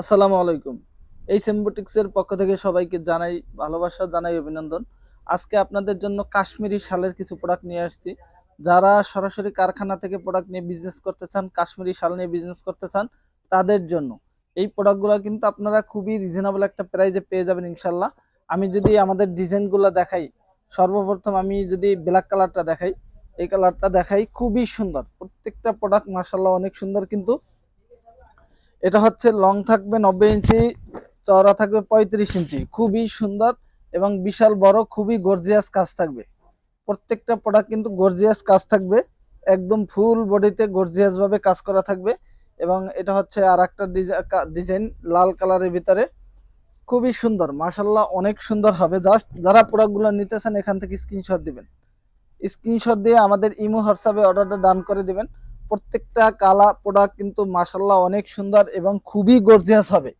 আসসালামু আলাইকুম। এই সেমবোটিক্সের পক্ষ থেকে সবাইকে জানাই ভালোবাসা, জানাই অভিনন্দন। আজকে আপনাদের জন্য কাশ্মীরি শালের কিছু প্রোডাক্ট নিয়ে আসছি। যারা সরাসরি কারখানা থেকে প্রোডাক্ট নিয়ে বিজনেস করতে চান, কাশ্মীরি শাল নিয়ে বিজনেস করতে চান, তাদের জন্য। এই প্রোডাক্টগুলো কিন্তু আপনারা খুবই রিজনেবল একটা প্রাইজে পেয়ে যাবেন ইনশাল্লাহ। আমি যদি আমাদের ডিজাইনগুলো দেখাই, সর্বপ্রথম আমি যদি ব্ল্যাক কালারটা দেখাই, এই কালারটা দেখাই খুবই সুন্দর। প্রত্যেকটা প্রোডাক্ট মাসাল্লাহ অনেক সুন্দর কিন্তু এটা হচ্ছে লং থাকবে নব্বই ইঞ্চি, চওড়া থাকবে পঁয়ত্রিশ ইঞ্চি। খুবই সুন্দর এবং বিশাল বড়, খুবই গর্জিয়াস কাজ থাকবে। প্রত্যেকটা প্রোডাক্ট কিন্তু গর্জিয়াস কাজ থাকবে। একদম ফুল বডিতে গর্জিয়াস ভাবে কাজ করা থাকবে এবং এটা হচ্ছে আর একটা ডিজাইন লাল কালারের ভিতরে। খুবই সুন্দর মাসাল্লাহ অনেক সুন্দর হবে। জাস্ট যারা প্রোডাক্টগুলো নিতেছেন এখান থেকে স্ক্রিনশট দিবেন। স্ক্রিনশট দিয়ে আমাদের ইমো, হোয়াটসঅ্যাপে অর্ডারটা ডান করে দিবেন। প্রত্যেকটা কালা প্রোডাক্ট কিন্তু মাসাল্লাহ অনেক সুন্দর এবং খুবই গর্জিয়াস হবে।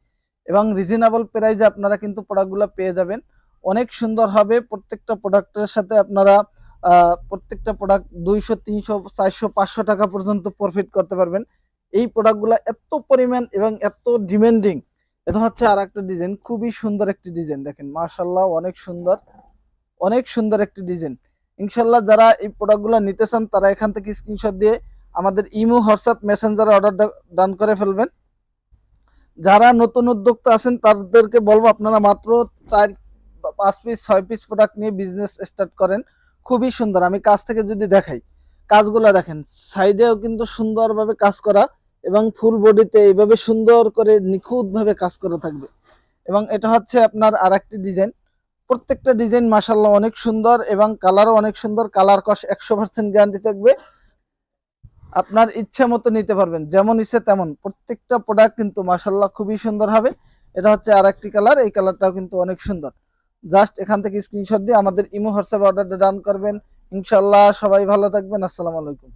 এবং রিজনেবল প্রাইজে আপনারা কিন্তু প্রোডাক্টগুলো পেয়ে যাবেন। অনেক সুন্দর হবে প্রত্যেকটা প্রোডাক্টের সাথে আপনারা প্রত্যেকটা প্রোডাক্ট দুইশো, তিনশো, চারশো, পাঁচশো টাকা পর্যন্ত প্রফিট করতে পারবেন। এই প্রোডাক্টগুলো এত পরিমাণ এবং এত ডিমান্ডিং এটা হচ্ছে আর একটা ডিজাইন খুবই সুন্দর একটি ডিজাইন দেখেন। মাশাল্লাহ অনেক সুন্দর অনেক সুন্দর একটি ডিজাইন ইনশাল্লাহ যারা এই প্রোডাক্টগুলো নিতে চান, তারা এখান থেকে স্ক্রিনশট দিয়ে আমাদের ইমো, হোয়াটসঅ্যাপ, মেসেঞ্জারে অর্ডার ডান করে ফেলবেন। যারা নতুন উদ্যোক্তা আছেন, তাদেরকে বলব আপনারা মাত্র চার পাঁচ পিস, ছয় পিস প্রোডাক্ট নিয়ে বিজনেস স্টার্ট করেন। খুবই সুন্দর। আমি কাজ থেকে যদি দেখাই, কাজগুলো দেখেন সাইডেও কিন্তু সুন্দরভাবে কাজ করা এবং ফুল বডিতে এইভাবে সুন্দর করে নিখুঁতভাবে কাজ করা থাকবে। এবং এটা হচ্ছে আপনার আর একটি ডিজাইন প্রত্যেকটা ডিজাইন মাসাল্লাহ অনেক সুন্দর এবং কালারও অনেক সুন্দর। কালার কস একশো পার্সেন্ট গ্যারান্টি থাকবে। আপনার ইচ্ছে মতো নিতে পারবেন। যেমন ইচ্ছে তেমন। প্রত্যেকটা প্রোডাক্ট কিন্তু মাসাল্লাহ খুবই সুন্দর হবে। এটা হচ্ছে আর একটি কালার এই কালারটাও কিন্তু অনেক সুন্দর। জাস্ট এখান থেকে স্ক্রিনশট দিয়ে আমাদের ইমো হোয়াটসঅ্যাপে অর্ডারটা ডান করবেন। ইনশাল্লাহ সবাই ভালো থাকবেন। আসসালামু আলাইকুম।